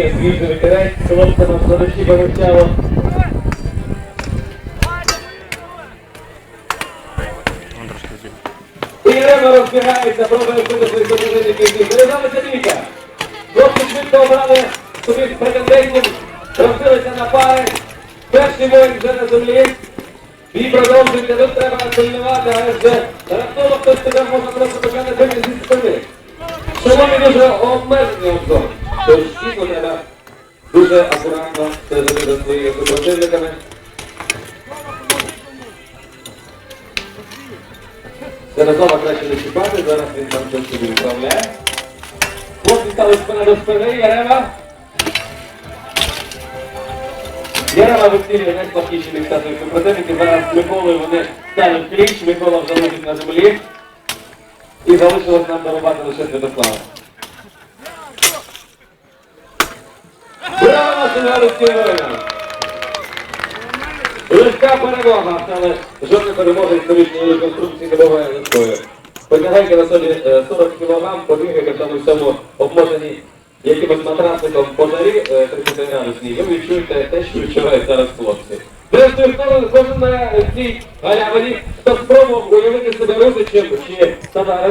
Подує свіжий вітерець, хлопця на сторожі повертяло. І Рема розбігається, пробує вбити своїх союзників. Перезалися Віка. Хлопці швидко обрали собі претендентів, розбилися на пари. Перший воїн вже на землі. Бій продовжується, тут треба сильнувати, але вже раптово хтось тебе можна просто почати бити зі спини. Шоломі дуже обмежений обзор. Тож дійсно треба дуже акуратно стежити за своїми супротивниками. Ярослава краще не чіпати, зараз він там щось собі відправляє. Хлопці стали спина до спини, Ярема. Ярема вистрілює найслабкіші місця своїх супротивників. Зараз з Миколою вони ставлять кліч, Микола вже лежить на землі. І залишилось нам дорубати лише Святослава. Браво нашим галицьким! Легка перемога, але жодна перемога історичної реконструкції не буває легкою. Потягайте на собі е, 40 кг, побігайте в тому всьому обмотані якимось матрасиком по жарі 30 градусній, ви відчуєте те, що відчувають зараз хлопці. Зрештою, хто кожен на цій галявині, хто спробував уявити себе русичем чи Садарем,